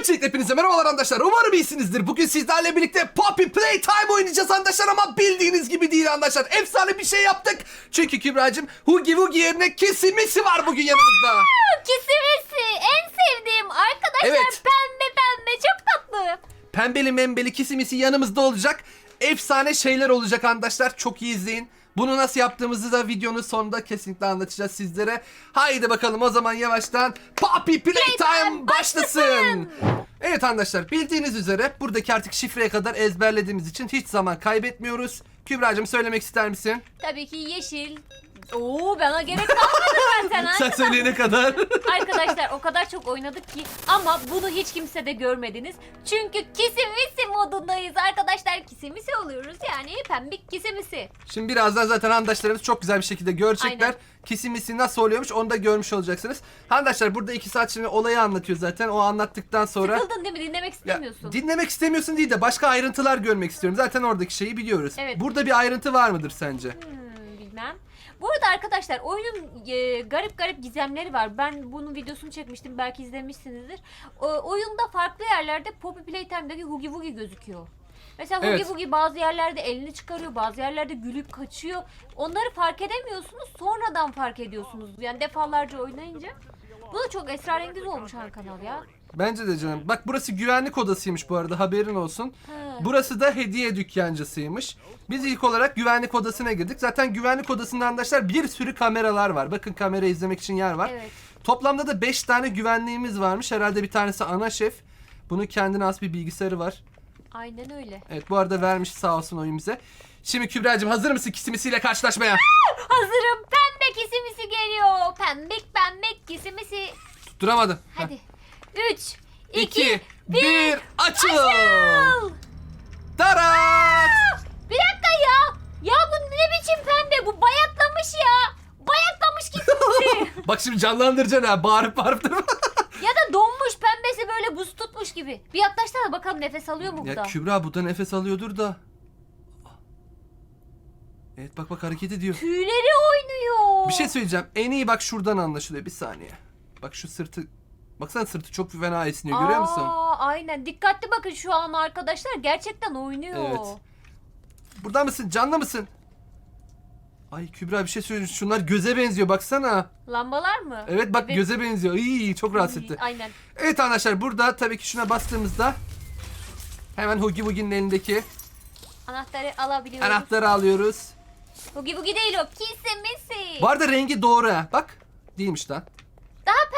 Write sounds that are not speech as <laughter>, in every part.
Öncelikle hepinize merhabalar arkadaşlar. Umarım iyisinizdir. Bugün sizlerle birlikte Poppy Playtime oynayacağız arkadaşlar ama bildiğiniz gibi değil arkadaşlar. Efsane bir şey yaptık. Çünkü Kübra'cığım Hugi Wugi yerine kesimisi var bugün yanımızda. Kesimisi en sevdiğim arkadaşlar Evet. pembe pembe çok tatlı. Pembeli membeli kesimisi yanımızda olacak. Efsane şeyler olacak arkadaşlar. Çok iyi izleyin. Bunu nasıl yaptığımızı da videonun sonunda kesinlikle anlatacağız sizlere. Haydi bakalım o zaman yavaştan Poppy Playtime başlasın. Evet arkadaşlar bildiğiniz üzere buradaki artık şifreye kadar ezberlediğimiz için hiç zaman kaybetmiyoruz. Kübra'cığım söylemek ister misin? Tabii ki yeşil. Oo bana gerek kalmadı zaten. ha. <laughs> Sen söyleyene kadar. <laughs> Arkadaşlar o kadar çok oynadık ki ama bunu hiç kimse de görmediniz. Çünkü kisimisi modundayız arkadaşlar. Kisimisi oluyoruz yani pembik kisimisi. Şimdi birazdan zaten handaşlarımız çok güzel bir şekilde görecekler. Aynen. Kesimisi nasıl oluyormuş onu da görmüş olacaksınız. Handaşlar burada iki saat şimdi olayı anlatıyor zaten. O anlattıktan sonra... Sıkıldın değil mi? Dinlemek Ya, istemiyorsun. dinlemek istemiyorsun değil de başka ayrıntılar görmek istiyorum. Zaten oradaki şeyi biliyoruz. Evet. Burada bir ayrıntı var mıdır sence? Hmm, bilmem. Bu arada arkadaşlar oyunun e, garip garip gizemleri var. Ben bunun videosunu çekmiştim. Belki izlemişsinizdir. O, oyunda farklı yerlerde Poppy Playtime'daki Hugi Wugi gözüküyor. Mesela Hugi Evet. Bazı yerlerde elini çıkarıyor, bazı yerlerde gülüp kaçıyor. Onları fark edemiyorsunuz, sonradan fark ediyorsunuz. Yani defalarca oynayınca. Bu da çok esrarengiz olmuş Han kanal ya. Bence de canım. Bak burası güvenlik odasıymış bu arada haberin olsun. Burası da hediye dükkancısıymış. Biz ilk olarak güvenlik odasına girdik. Zaten güvenlik odasında arkadaşlar bir sürü kameralar var. Bakın kamera izlemek için yer var. Evet. Toplamda da 5 tane güvenliğimiz varmış. Herhalde bir tanesi ana şef. Bunun kendine has bir bilgisayarı var. Aynen öyle. Evet bu arada vermiş sağ olsun oyun bize. Şimdi Kübra'cığım hazır mısın kisimisiyle karşılaşmaya? Hazırım. Pembe kisimisi geliyor. Pembik pembik kisimisi. Duramadım. Hadi. 3, 2, 2, 1. 1, açıl! Açıl! Tarat! Bir dakika ya. Ya bu ne biçim pembe? Bu bayatlamış ya. Bayatlamış kisimisi. <laughs> Bak şimdi canlandıracaksın ha bağırıp bağırıp durma. <laughs> ya da donmuş pembesi böyle buz tutmuş gibi. Bir yaklaşsana bakalım nefes alıyor mu bu Ya da? Kübra bu da nefes alıyordur da. Evet bak bak hareket ediyor. Tüyleri oynuyor. Bir şey söyleyeceğim. En iyi bak şuradan anlaşılıyor. Bir saniye. Bak şu sırtı. Baksana sırtı çok fena esniyor görüyor musun? Aa, aynen. Dikkatli bakın şu an arkadaşlar. Gerçekten oynuyor. Evet. Burada mısın? Canlı mısın? Ay Kübra bir şey söyleyeyim. Şunlar göze benziyor baksana. Lambalar mı? Evet bak göze benziyor. İyi çok rahatsız etti. Aynen. Evet arkadaşlar burada tabii ki şuna bastığımızda hemen Hugi Wugi'nin elindeki Anahtarı alabiliyoruz. anahtarı alıyoruz. Bugi bugi değil o. Kisimisi. Bu arada rengi doğru ha. Bak. Değilmiş lan.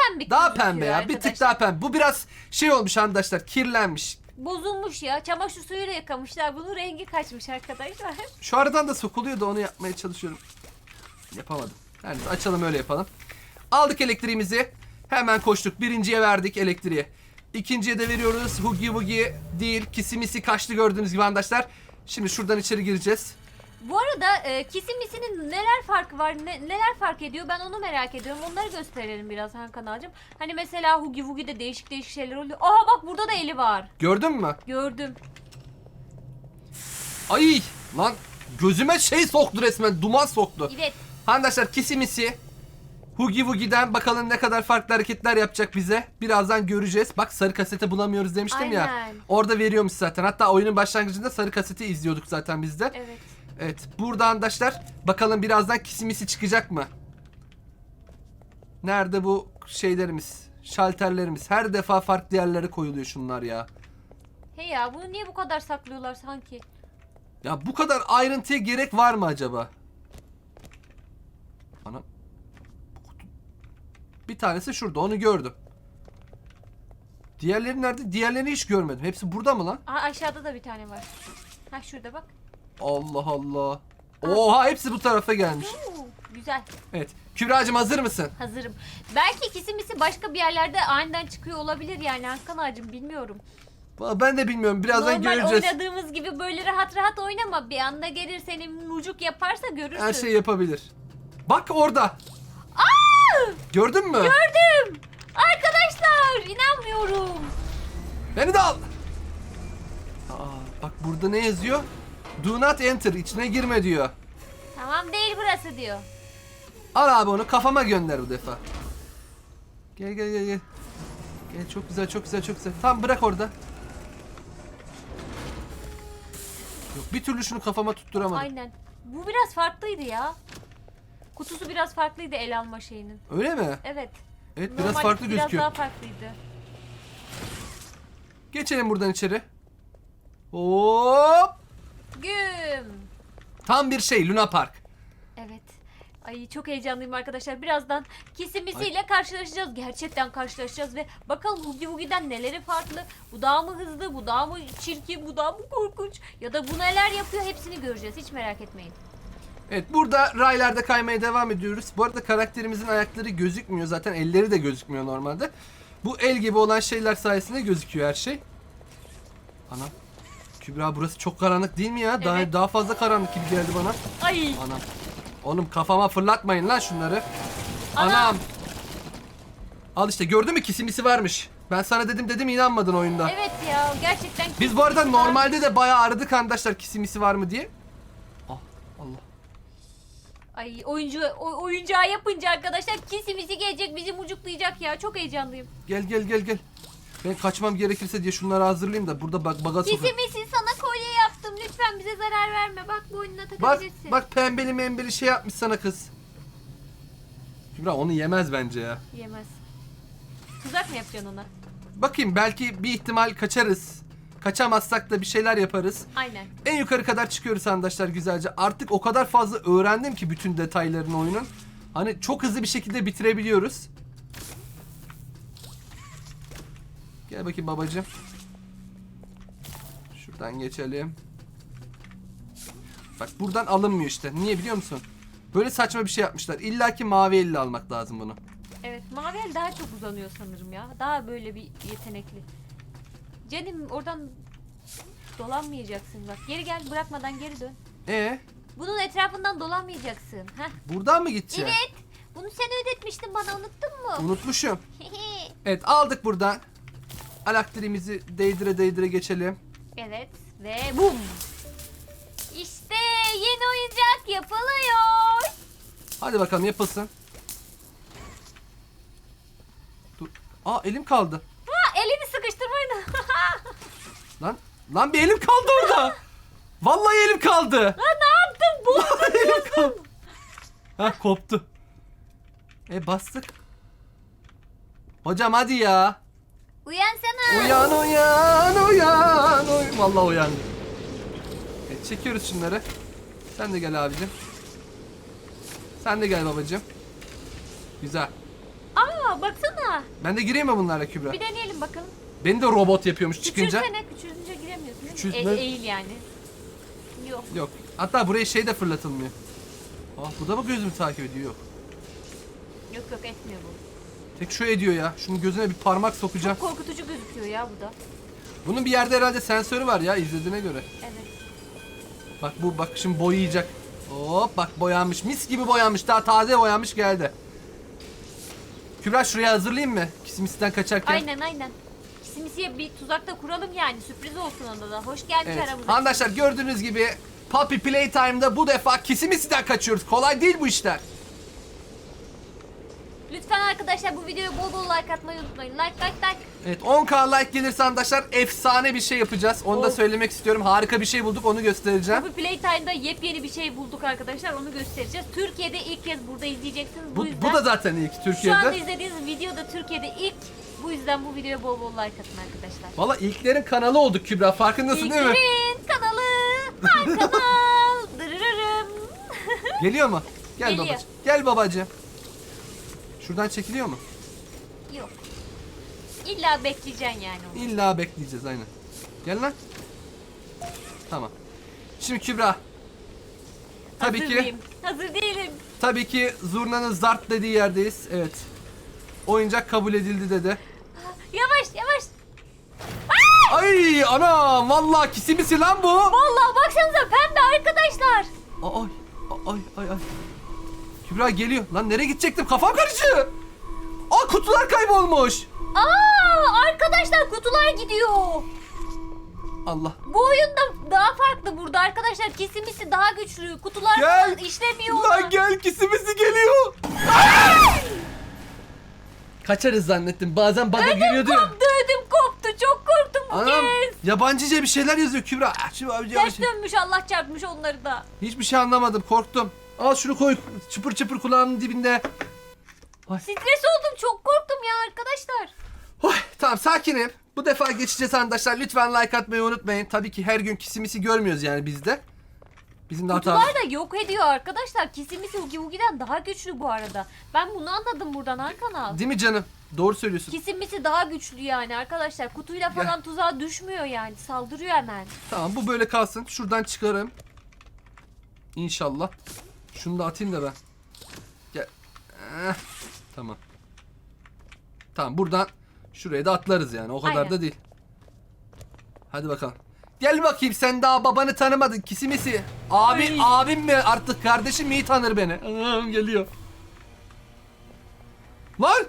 Pembe Daha gözüküyor pembe ya. Bir tık arkadaşlar. daha pembe. Bu biraz şey olmuş arkadaşlar. Kirlenmiş. Bozulmuş ya. Çamaşır suyuyla yıkamışlar. Bunun rengi kaçmış arkadaşlar. <laughs> Şu aradan da sokuluyor da onu yapmaya çalışıyorum. Yapamadım. Yani açalım öyle yapalım. Aldık elektriğimizi. Hemen koştuk. Birinciye verdik elektriği. İkinciye de veriyoruz. Hugi Wugi değil. Kisimisi kaçtı gördüğünüz gibi arkadaşlar. Şimdi şuradan içeri gireceğiz. Bu arada e, kisimisinin neler farkı var, ne- neler fark ediyor ben onu merak ediyorum. Onları gösterelim biraz Han kanalcığım. Hani mesela Hugi Wugi'de değişik değişik şeyler oluyor. Aha bak burada da eli var. Gördün mü? Gördüm. Ay lan gözüme şey soktu resmen. Duman soktu. Evet. Arkadaşlar kisimisi Hugi Wugi'den bakalım ne kadar farklı hareketler yapacak bize. Birazdan göreceğiz. Bak sarı kasete bulamıyoruz demiştim ya. Aynen. Orada veriyormuş zaten. Hatta oyunun başlangıcında sarı kaseti izliyorduk zaten biz de. Evet. Evet. Burada arkadaşlar bakalım birazdan kisimisi çıkacak mı? Nerede bu şeylerimiz? Şalterlerimiz. Her defa farklı yerlere koyuluyor şunlar ya. Hey ya bunu niye bu kadar saklıyorlar sanki? Ya bu kadar ayrıntıya gerek var mı acaba? Ana. Bu kutu- Bir tanesi şurada onu gördüm. Diğerleri nerede? Diğerlerini hiç görmedim. Hepsi burada mı lan? Aa, aşağıda da bir tane var. Ha şurada bak. Allah Allah. Oha hepsi bu tarafa gelmiş. Güzel. Evet. Kübra'cığım hazır mısın? Hazırım. Belki kisimisi başka bir yerlerde aniden çıkıyor olabilir yani Hakan ağacım bilmiyorum. Valla Ben de bilmiyorum. Birazdan Normal göreceğiz. oynadığımız gibi böyle rahat rahat oynama. Bir anda gelir seni mucuk yaparsa görürsün. Her şey şeyi yapabilir. Bak orada. Gördün mü? Gördüm. Arkadaşlar inanmıyorum. Beni de al. Aa, bak burada ne yazıyor? Do not enter. içine girme diyor. Tamam değil burası diyor. Al abi onu kafama gönder bu defa. Gel gel gel gel. Evet, çok güzel çok güzel çok güzel. Tamam bırak orada. Yok bir türlü şunu kafama tutturamadım. Aynen. Bu biraz farklıydı ya. Kutusu biraz farklıydı el alma şeyinin. Öyle mi? Evet. Evet biraz Normalde farklı Biraz gözüküyor. daha farklıydı. Geçelim buradan içeri. Hop! Tam bir şey Luna Park. Evet. Ay çok heyecanlıyım arkadaşlar. Birazdan kesimisiyle karşılaşacağız. Gerçekten karşılaşacağız ve bakalım Hugi Wugi'den neleri farklı. Bu daha mı hızlı, bu daha mı çirkin, bu daha mı korkunç ya da bu neler yapıyor hepsini göreceğiz. Hiç merak etmeyin. Evet burada raylarda kaymaya devam ediyoruz. Bu arada karakterimizin ayakları gözükmüyor zaten elleri de gözükmüyor normalde. Bu el gibi olan şeyler sayesinde gözüküyor her şey. Anam. Kübra burası çok karanlık değil mi ya? Daha Evet. daha fazla karanlık gibi geldi bana. Ay Anam. Oğlum kafama fırlatmayın lan şunları. Anam. Anam. Al işte gördün mü kisimisi varmış. Ben sana dedim dedim inanmadın oyunda. evet ya gerçekten. Biz bu arada normalde de bayağı aradık arkadaşlar kisimisi var mı diye. Ah Allah. Ay oyuncu o, oyuncağı yapınca arkadaşlar kesimisi gelecek bizi mucuklayacak ya. Çok heyecanlıyım. Gel gel gel gel. Ben kaçmam gerekirse diye şunları hazırlayayım da burada bak baga sokayım. Kesimisi sana kolye yaptım. Lütfen bize zarar verme. Bak boynuna Bak takabilirsin. bak pembeli membeli şey yapmış sana kız. Kübra onu yemez bence ya. Yemez. Tuzak mı yapacaksın ona? Bakayım belki bir ihtimal kaçarız. Kaçamazsak da bir şeyler yaparız. Aynen. En yukarı kadar çıkıyoruz arkadaşlar güzelce. Artık o kadar fazla öğrendim ki bütün detaylarını oyunun. Hani çok hızlı bir şekilde bitirebiliyoruz. Gel bakayım babacığım. Şuradan geçelim. Bak buradan alınmıyor işte. Niye biliyor musun? Böyle saçma bir şey yapmışlar. İlla ki mavi elle almak lazım bunu. Evet mavi el daha çok uzanıyor sanırım ya. Daha böyle bir yetenekli. Canım oradan dolanmayacaksın bak. Geri gel bırakmadan geri dön. E Bunun etrafından dolanmayacaksın. Heh. buradan mı gideceğim? Evet. Bunu sen ödetmiştin bana unuttun mu? Unutmuşum. <laughs> Evet aldık buradan. Alaktirimizi değdire değdire geçelim. evet ve bum. İşte yeni oyuncak yapılıyor. Hadi bakalım yapılsın. Dur. Aa elim kaldı. Ha, elini sıkıştırmayın. <laughs> Lan lan bir elim kaldı orada. Vallahi elim kaldı. Lan ne yaptın? Elim kaldı. Ha koptu. E bastık. Hocam hadi ya. Uyansana. Uyan uyan uyan uyan. Vallahi uyandım. Evet, çekiyoruz şunları. Sen de gel abicim. Sen de gel babacığım. Güzel. Aa baksana. Ben de gireyim mi bunlarla Kübra? Bir deneyelim bakalım. Beni de robot yapıyormuş çıkınca. Küçülsene küçülünce giremiyorsun. değil mi? Küçültme. E- eğil yani. Yok. Yok. Hatta buraya şey de fırlatılmıyor. Ah bu da mı gözümü takip ediyor? Yok. Yok yok etmiyor bu. Tek şu ediyor ya. Şunun gözüne bir parmak sokacağım. Çok korkutucu gözüküyor ya bu da. Bunun bir yerde herhalde sensörü var ya izlediğine göre. Evet. Bak bu bak şimdi boyayacak. Hop bak boyanmış. Mis gibi boyanmış. Daha taze boyanmış geldi. Kübra şuraya hazırlayayım mı? Kismisten kaçarken. Aynen aynen. Simsiye bir tuzakta kuralım yani. Sürpriz olsun onda da. Hoş gelmiş Evet. aramıza. Arkadaşlar gördüğünüz gibi Puppy Playtime'da bu defa Kisimisi'den kaçıyoruz. Kolay değil bu işler. Lütfen arkadaşlar bu videoya bol bol like atmayı unutmayın. Like like like. Evet 10k like gelirse arkadaşlar efsane bir şey yapacağız. Onu da Of. söylemek istiyorum. Harika bir şey bulduk onu göstereceğim. Tabii Playtime'da yepyeni bir şey bulduk arkadaşlar. Onu göstereceğiz. Türkiye'de ilk kez burada izleyeceksiniz. Bu, Bu, yüzden bu da zaten ilk şu anda Türkiye'de. izlediğiniz video da Türkiye'de ilk. Bu yüzden bu videoya bol bol like atın arkadaşlar. Valla ilklerin kanalı olduk Kübra farkındasın değil mi? İlklerin kanalı. Hay <laughs> kanal. Dırırırım. <laughs> Geliyor mu? Gel Geliyor. babacığım. Gel babacığım. Şuradan çekiliyor mu? Yok. İlla bekleyeceksin yani onu. İlla bekleyeceğiz aynen. Gel lan. Tamam. Şimdi Kübra. Tabii Hazır ki mıyım? Hazır değilim. tabii ki zurnanın zart dediği yerdeyiz. Evet. Oyuncak kabul edildi dedi. Yavaş yavaş. Ay ana vallahi kisimisi lan bu. Vallahi baksanıza pembe arkadaşlar. Ay ay ay ay. Kübra geliyor. Lan nereye gidecektim? Kafam karışıyor. Aa kutular kaybolmuş. Aa arkadaşlar kutular gidiyor. Allah. Bu oyunda daha farklı burada arkadaşlar. Kesimisi daha güçlü. Kutular Gel. işlemiyor. Lan gel kisimisi geliyor. Kaçarız zannettim. Bazen bug'a giriyordu ya. Koptu ödüm koptu. Çok korktum bu Anam kez. yabancıca bir şeyler yazıyor Kübra. Ah, şu Ters dönmüş Allah çarpmış onları da. Hiçbir şey anlamadım korktum. Al şunu koy çıpır çıpır kulağımın dibinde. Stres oldum çok korktum ya arkadaşlar. Oy, tamam sakinim. Bu defa geçeceğiz arkadaşlar. Lütfen like atmayı unutmayın. Tabii ki her gün kisimisi görmüyoruz yani bizde. Bizim de hatamız. Kutular da yok ediyor arkadaşlar. Kesimisi Hugi Hugi'den daha güçlü bu arada. Ben bunu anladım buradan Hakan abi. Değil mi canım? Doğru söylüyorsun. Kesimisi daha güçlü yani arkadaşlar. Kutuyla falan tuzağa düşmüyor yani. Saldırıyor hemen. Tamam bu böyle kalsın. Şuradan çıkarım. İnşallah. Şunu da atayım da ben. Gel. Eh, tamam. Tamam buradan şuraya da atlarız yani. O kadar Aynen. da değil. Hadi bakalım. Gel bakayım sen daha babanı tanımadın kisimisi. Abi Ay. abim mi artık kardeşim mi iyi tanır beni. Anam geliyor. Lan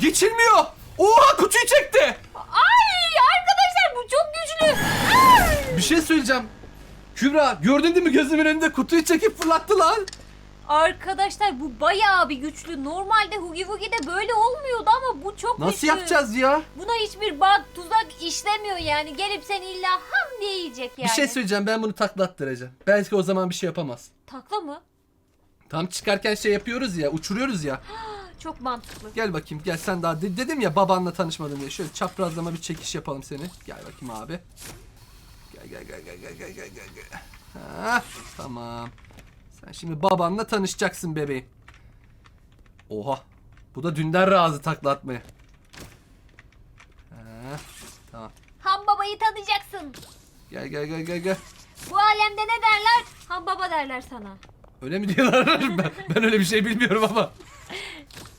geçilmiyor. Oha kutuyu çekti. Ay arkadaşlar bu çok güçlü. Ay! Bir şey söyleyeceğim. Kübra gördün değil mi gözümün önünde kutuyu çekip fırlattı lan. Arkadaşlar bu bayağı bir güçlü. Normalde Hugi Hugi'de böyle olmuyordu ama bu çok Nasıl güçlü. yapacağız ya? Buna hiçbir bug, tuzak işlemiyor yani. Gelip seni illa ham diye yiyecek yani. Bir şey söyleyeceğim ben bunu taklattıracağım. Belki o zaman bir şey yapamaz. Takla mı? Tam çıkarken şey yapıyoruz ya uçuruyoruz ya. <gasps> Çok mantıklı. Gel bakayım gel sen daha de- dedim ya babanla tanışmadın diye. Şöyle çaprazlama bir çekiş yapalım seni. Gel bakayım abi. Gel gel gel gel gel gel gel. Ha, tamam. Sen şimdi babanla tanışacaksın bebeğim. Oha. Bu da dünden razı takla atmaya. Ha, tamam. Ham babayı tanıyacaksın. Gel gel gel gel gel. Bu alemde ne derler? Ham baba derler sana. Öyle mi diyorlar? <laughs> ben, ben öyle bir şey bilmiyorum ama. <laughs>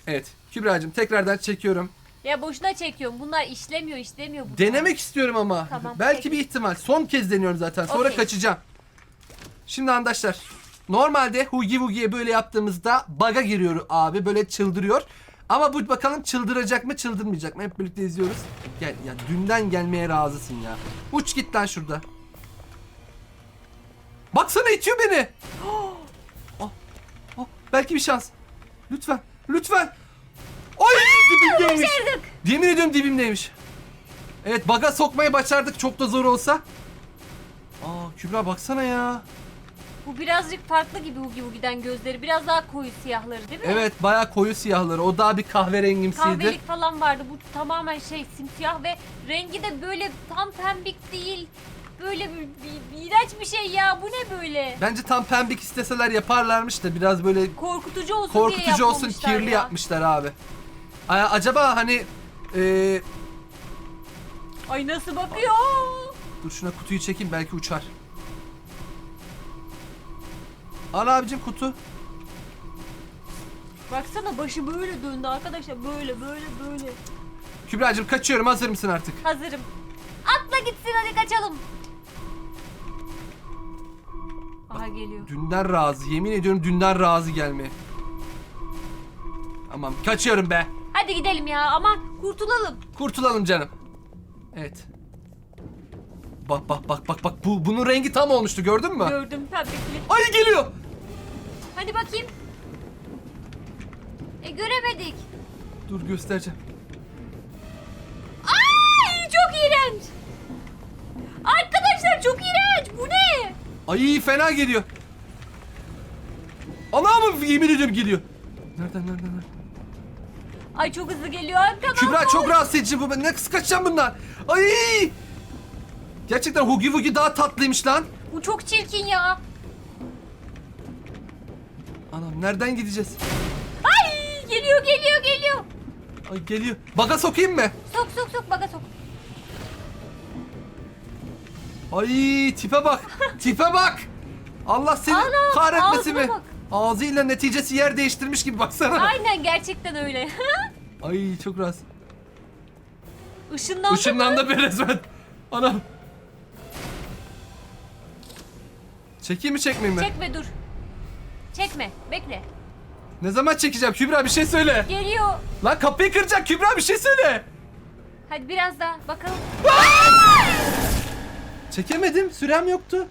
Evet. Kübra'cığım tekrardan çekiyorum. Ya boşuna çekiyorum. Bunlar işlemiyor, işlemiyor. bunlar. Denemek istiyorum ama. Tamam, Belki peki. bir ihtimal. Son kez deniyorum zaten. Sonra Okey. kaçacağım. Şimdi arkadaşlar. Normalde Hugi Wugi'ye böyle yaptığımızda bug'a giriyor abi. Böyle çıldırıyor. Ama bu bakalım çıldıracak mı çıldırmayacak mı? Hep birlikte izliyoruz. Gel ya dünden gelmeye razısın ya. Uç git lan şurada. Baksana itiyor beni. <gasps> Oh, oh, belki bir şans. Lütfen. Lütfen. Ay dibimdeymiş. Başardık. Yemin ediyorum dibimdeymiş. Evet baga sokmayı başardık çok da zor olsa. Aa Kübra baksana ya. Bu birazcık farklı gibi Hugi Hugi'den gözleri. Biraz daha koyu siyahları değil mi? Evet baya koyu siyahları. O daha bir kahverengimsiydi. Kahvelik falan vardı. Bu tamamen şey simsiyah ve rengi de böyle tam pembik değil. Böyle bir, bir- iğrenç bir şey ya. Bu ne böyle? Bence tam pembik isteseler yaparlarmış da biraz böyle Korkutucu olsun diye korkutucu olsun yapmamışlar kirli ya. yapmışlar abi. A- acaba hani eee Ay nasıl bakıyor? dur şuna kutuyu çekeyim belki uçar. Al abicim kutu. Baksana başı böyle döndü arkadaşlar. Böyle böyle böyle. Kübra'cığım kaçıyorum hazır mısın artık? Hazırım. Atla gitsin hadi kaçalım. Aha geliyor. Dünden razı. Yemin ediyorum dünden razı gelmeye. Tamam kaçıyorum be. Hadi gidelim ya aman kurtulalım. Kurtulalım canım. Evet. Bak bak bak bak bak bu bunun rengi tam olmuştu gördün mü? Gördüm pembikli. Ay geliyor. Hadi bakayım. E göremedik. Dur göstereceğim. Ay çok iğrenç. Arkadaşlar çok iğrenç. Bu ne? Ay fena geliyor. Allah'ım yemin ediyorum geliyor. Nereden nereden nereden? Ay çok hızlı geliyor arkadan. Kübra çok rahatsız edici bu. Ben nasıl kaçacağım bundan? Ay! Gerçekten Hugi Wugi daha tatlıymış lan. Bu çok çirkin ya. Anam nereden gideceğiz? Ay geliyor geliyor geliyor. Ay geliyor. Baga sokayım mı? Sok sok sok baga sok. Ay tipe bak. <laughs> tipe bak. Allah seni Ana, kahretmesin mi? bak. Ağzıyla neticesi yer değiştirmiş gibi baksana. Aynen gerçekten öyle. <laughs> Ay çok rahatsız. Işınlandı mı? Işınlandı bir resmen. Anam. Çekeyim mi çekmeyeyim mi? Çekme dur. Çekme bekle. Ne zaman çekeceğim? Kübra bir şey söyle. Geliyor. Lan kapıyı kıracak Kübra bir şey söyle. Hadi biraz daha bakalım. Çekemedim. Sürem yoktu.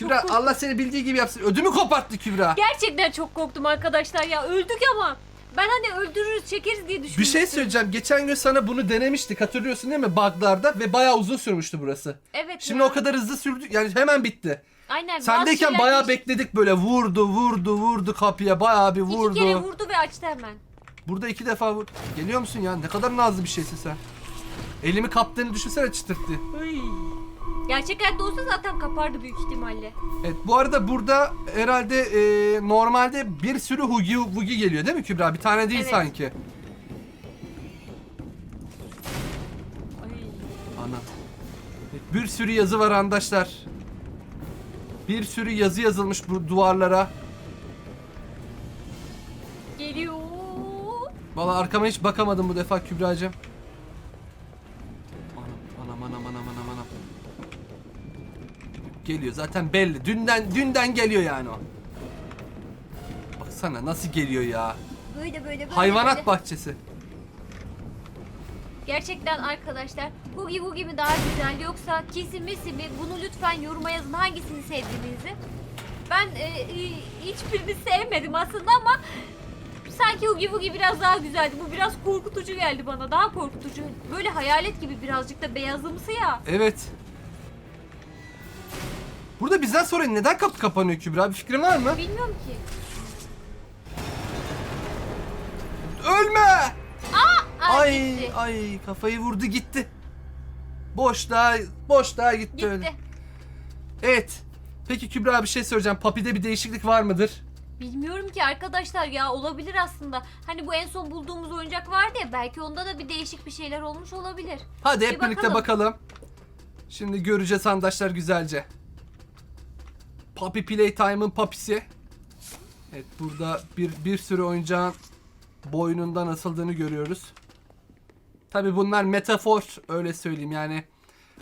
Kübra Çok- Allah seni bildiği gibi yapsın. Ödümü koparttı Kübra. Gerçekten çok korktum arkadaşlar ya. Öldük ama. Ben hani öldürürüz çekeriz diye düşünmüştüm. Bir şey söyleyeceğim. Geçen gün sana bunu denemiştik. Hatırlıyorsun değil mi? Bug'larda ve bayağı uzun sürmüştü burası. Evet Şimdi ya. o kadar hızlı sürdü. Yani hemen bitti. Aynen. Sendeyken şeyler bayağı bekledik böyle. Vurdu, vurdu, vurdu kapıya. Bayağı bir vurdu. İki kere vurdu ve açtı hemen. Burada iki defa vur. Geliyor musun ya? Ne kadar nazlı bir şeysin sen. Elimi kaptığını düşünsene çıtırttı. Gerçek hayatta olsa zaten kapardı büyük ihtimalle. Evet bu arada burada herhalde e, normalde bir sürü hugi vugi geliyor değil mi Kübra? Bir tane değil Evet. sanki. Ay. Ana. Bir sürü yazı var arkadaşlar. Bir sürü yazı yazılmış bu duvarlara. Geliyor. Valla arkama hiç bakamadım bu defa Kübra'cığım. Geliyor zaten belli. Dünden dünden geliyor yani o. Baksana nasıl geliyor ya. Böyle böyle böyle. Hayvanat böyle. bahçesi. Gerçekten arkadaşlar Hugi Hugi mi daha güzel yoksa Kisi Misi mi? Bunu lütfen yoruma yazın hangisini sevdiğinizi. Ben e, e, hiçbirini sevmedim aslında ama sanki Hugi Hugi biraz daha güzeldi. Bu biraz korkutucu geldi bana. Daha korkutucu. Böyle hayalet gibi birazcık da beyazımsı ya. Evet. Burada bizden sonra neden kapı kapanıyor Kübra? Bir fikrin var mı? Bilmiyorum ki. Ölme! Aa, Ay gitti. ay kafayı vurdu gitti. Boşluğa boşluğa gitti, Gitti. öyle. Evet. Peki Kübra bir şey söyleyeceğim. Papi'de bir değişiklik var mıdır? Bilmiyorum ki arkadaşlar ya olabilir aslında. Hani bu en son bulduğumuz oyuncak vardı ya belki onda da bir değişik bir şeyler olmuş olabilir. Hadi hep Bir birlikte bakalım. bakalım. Şimdi göreceğiz arkadaşlar güzelce. Papi Playtime'ın papisi. Evet burada bir bir sürü oyuncağın boynundan asıldığını görüyoruz. Tabi bunlar metafor öyle söyleyeyim yani.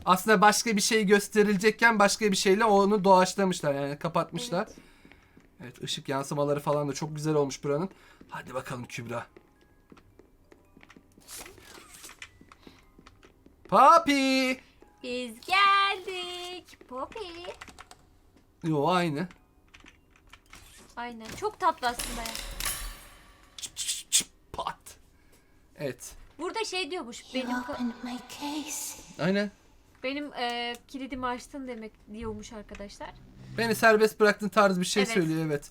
Aslında başka bir şey gösterilecekken başka bir şeyle onu doğaçlamışlar yani kapatmışlar. Evet. Evet ışık yansımaları falan da çok güzel olmuş buranın. Hadi bakalım Kübra. Papi. Biz geldik. Poppy. Yo aynı. Aynen. Çok tatlı aslında ya. Çıp çıp çıp pat. Evet. Burada şey diyormuş. Benim You ka- opened my case. Aynen. benim e, kilidimi açtın demek diyormuş arkadaşlar. Beni serbest bıraktın tarz bir şey Evet. söylüyor evet.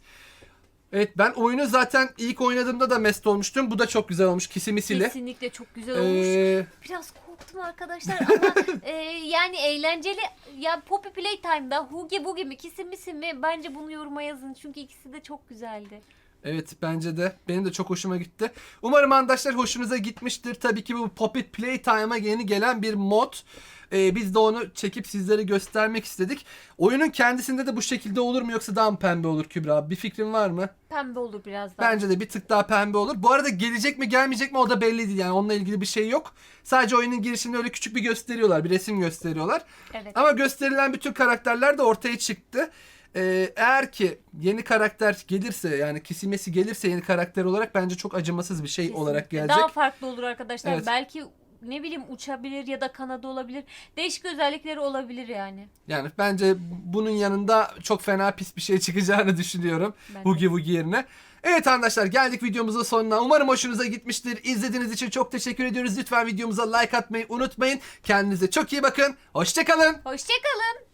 Evet ben oyunu zaten ilk oynadığımda da mest olmuştum. Bu da çok güzel olmuş kisimisiyle. Kesinlikle çok güzel olmuş. Ee, Biraz korktum arkadaşlar ama <laughs> e, yani eğlenceli. Ya Poppy Playtime'da Hugi Bugi mi Kisimisi mi bence bunu yoruma yazın. Çünkü ikisi de çok güzeldi. Evet bence de. Benim de çok hoşuma gitti. Umarım arkadaşlar hoşunuza gitmiştir. Tabii ki bu Poppet Playtime'a yeni gelen bir mod. Ee, biz de onu çekip sizlere göstermek istedik. Oyunun kendisinde de bu şekilde olur mu yoksa daha mı pembe olur Kübra? Bir fikrin var mı? Pembe olur biraz daha. Bence de bir tık daha pembe olur. Bu arada gelecek mi gelmeyecek mi o da belli değil. Yani onunla ilgili bir şey yok. Sadece oyunun girişinde öyle küçük bir gösteriyorlar. Bir resim gösteriyorlar. Evet. Ama gösterilen bütün karakterler de ortaya çıktı. Ee, eğer ki yeni karakter gelirse yani kisimesi gelirse yeni karakter olarak bence çok acımasız bir şey Kesinlikle. olarak gelecek. Daha farklı olur arkadaşlar. Evet. Belki ne bileyim uçabilir ya da kanadı olabilir. Değişik özellikleri olabilir yani. Yani bence bunun yanında çok fena pis bir şey <laughs> çıkacağını düşünüyorum. Hugi Wugi yerine. Evet arkadaşlar geldik videomuzun sonuna. Umarım hoşunuza gitmiştir. İzlediğiniz için çok teşekkür ediyoruz. Lütfen videomuza like atmayı unutmayın. Kendinize çok iyi bakın. Hoşçakalın. Hoşçakalın.